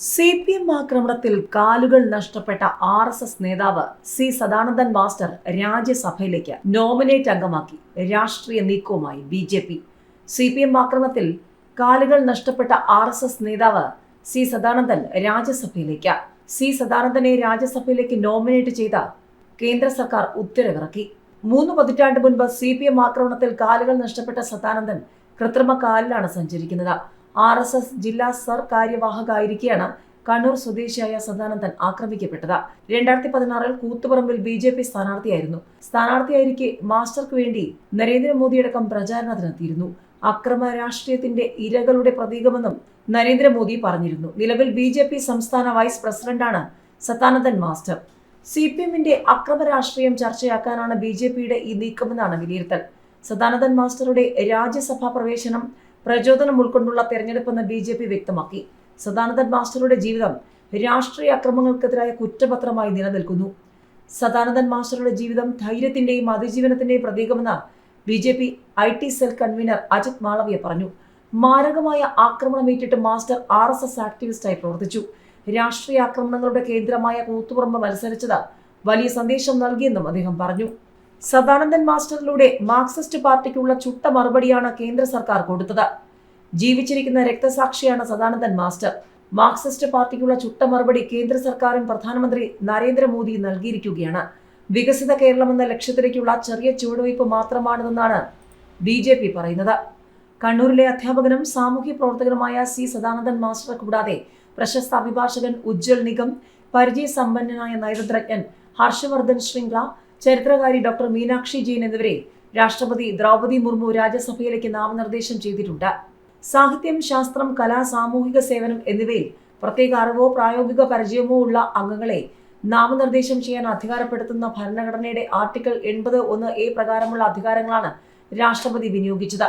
C P M ആക്രമണത്തിൽ കാലുകൾ നഷ്ടപ്പെട്ട ആർ എസ് എസ് നേതാവ് സി സദാനന്ദൻ മാസ്റ്റർ രാജ്യസഭയിലേക്ക് നോമിനേറ്റ് അംഗമാക്കി. രാഷ്ട്രീയ നീക്കവുമായി B J P. C P M ആക്രമണത്തിൽ കാലുകൾ നഷ്ടപ്പെട്ട ആർ എസ് എസ് നേതാവ് സി സദാനന്ദൻ രാജ്യസഭയിലേക്ക്. സി സദാനന്ദനെ രാജ്യസഭയിലേക്ക് നോമിനേറ്റ് ചെയ്ത കേന്ദ്ര സർക്കാർ ഉത്തരവിറക്കി. മൂന്ന് പതിറ്റാണ്ട് മുൻപ് സി പി എം ആക്രമണത്തിൽ കാലുകൾ നഷ്ടപ്പെട്ട സദാനന്ദൻ കൃത്രിമ കാലിലാണ് സഞ്ചരിക്കുന്നത്. ആർ എസ് എസ് ജില്ലാ സർ കാര്യവാഹകായിരിക്കെയാണ് കണ്ണൂർ സ്വദേശിയായ സദാനന്ദൻ ആക്രമിക്കപ്പെട്ടത്. രണ്ടായിരത്തി പതിനാറിൽ കൂത്തുപറമ്പിൽ ബി ജെ പി സ്ഥാനാർത്ഥിയായിരുന്നു. സ്ഥാനാർത്ഥിയായിരിക്കെ മാസ്റ്റർക്ക് വേണ്ടി നരേന്ദ്രമോദിയടക്കം പ്രചാരണത്തിനെത്തിയിരുന്നു. അക്രമ രാഷ്ട്രീയത്തിന്റെ ഇരകളുടെ പ്രതീകമെന്നും നരേന്ദ്രമോദി പറഞ്ഞിരുന്നു. നിലവിൽ ബി ജെ പി സംസ്ഥാന വൈസ് പ്രസിഡന്റാണ് സത്താനന്ദൻ മാസ്റ്റർ. സി പി എമ്മിന്റെ അക്രമ രാഷ്ട്രീയം ചർച്ചയാക്കാനാണ് ബി ജെ പിയുടെ ഈ നീക്കമെന്നാണ് വിലയിരുത്തൽ. സദാനന്ദൻ മാസ്റ്ററുടെ രാജ്യസഭാ പ്രവേശനം പ്രചോദനം ഉൾക്കൊണ്ടുള്ള തെരഞ്ഞെടുപ്പെന്ന് ബി ജെ പി വ്യക്തമാക്കി. സദാനന്ദൻ മാസ്റ്ററുടെ ജീവിതം രാഷ്ട്രീയ അക്രമങ്ങൾക്കെതിരായ കുറ്റപത്രമായി നിലനിൽക്കുന്നു. സദാനന്ദൻ മാസ്റ്ററുടെ ജീവിതം ധൈര്യത്തിന്റെയും അതിജീവനത്തിന്റെയും പ്രതീകമെന്ന് B J P I T cell convener Ajit Malviya പറഞ്ഞു. മാരകമായ ആക്രമണമേറ്റിട്ട് മാസ്റ്റർ ആർ എസ് എസ് ആക്ടിവിസ്റ്റായി പ്രവർത്തിച്ചു. രാഷ്ട്രീയ ആക്രമണങ്ങളുടെ കേന്ദ്രമായ കൂത്തുപറമ്പ് മത്സരിച്ചത് വലിയ സന്ദേശം നൽകിയെന്നും അദ്ദേഹം പറഞ്ഞു. സദാനന്ദൻ മാസ്റ്ററിലൂടെ മാർക്സിസ്റ്റ് പാർട്ടിക്കുള്ള ചുട്ട മറുപടിയാണ് കേന്ദ്ര സർക്കാർ കൊടുത്തത്. ജീവിച്ചിരിക്കുന്ന രക്തസാക്ഷിയാണ് സദാനന്ദൻ മാസ്റ്റർ. മാർക്സിസ്റ്റ് പാർട്ടിക്കുള്ള ചുട്ട മറുപടി കേന്ദ്ര സർക്കാരും പ്രധാനമന്ത്രി നരേന്ദ്രമോദി നൽകിയിരിക്കുകയാണ്. വികസിത കേരളം എന്ന ലക്ഷ്യത്തിലേക്കുള്ള ചെറിയ ചുവടുവയ്പ് മാത്രമാണിതെന്നാണ് ബി ജെ പി പറയുന്നത്. കണ്ണൂരിലെ അധ്യാപകനും സാമൂഹ്യ പ്രവർത്തകനുമായ സി സദാനന്ദൻ മാസ്റ്റർ കൂടാതെ പ്രശസ്ത അഭിഭാഷകൻ ഉജ്ജ്വൽ നിഗം പരിചയസമ്പന്നനായ നയതന്ത്രജ്ഞൻ ഹർഷവർദ്ധൻ ശൃംഗ്ല ചരിത്രകാരി ഡോക്ടർ മീനാക്ഷി ജെയിൻ എന്നിവരെ രാഷ്ട്രപതി ദ്രൗപദി മുർമു രാജ്യസഭയിലേക്ക് നാമനിർദ്ദേശം ചെയ്തിട്ടുണ്ട്. സാഹിത്യം ശാസ്ത്രം കല സാമൂഹിക സേവനം എന്നിവയിൽ പ്രത്യേക അറിവോ പ്രായോഗിക പരിചയമോ ഉള്ള അംഗങ്ങളെ നാമനിർദ്ദേശം ചെയ്യാൻ അധികാരപ്പെടുത്തുന്ന ഭരണഘടനയുടെ ആർട്ടിക്കിൾ എൺപത് ഒന്ന് എ പ്രകാരമുള്ള അധികാരങ്ങളാണ് രാഷ്ട്രപതി വിനിയോഗിച്ചത്.